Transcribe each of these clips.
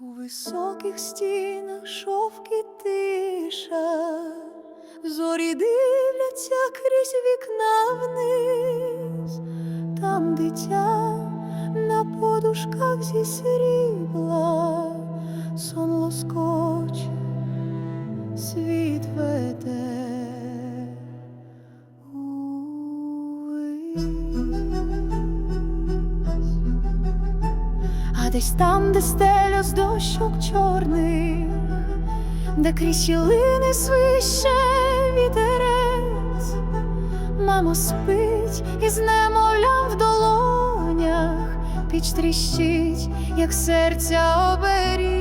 У високих стінах шовки тиша, зорі дивляться крізь вікна вниз, там дитя на подушках зі срібла, десь там, де стеля з дощок чорних, де крізь щілини свище вітерець, мама спить із немовлям в долонях, піч тріщить, як серця оберіг.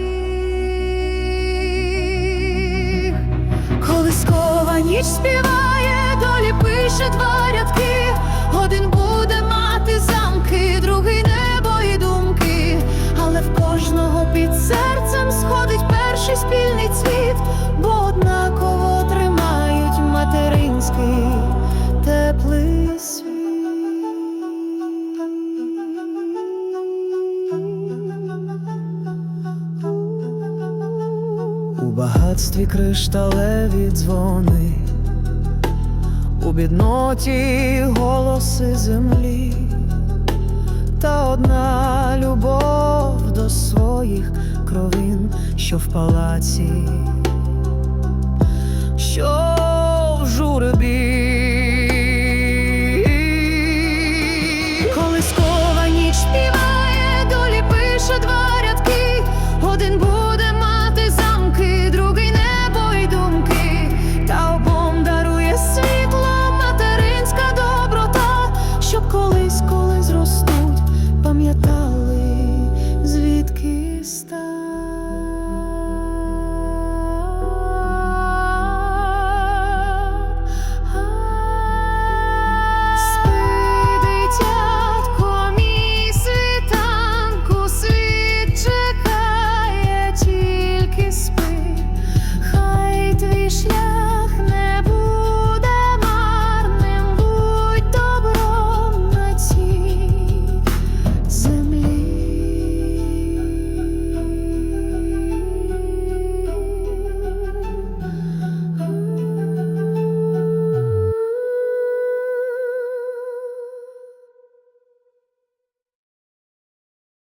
Колискова ніч співає, долі пише два рядки. Один буде у багатстві кришталеві дзвони, у бідноті голоси землі, та одна любов до своїх кровин, що в палаці. Що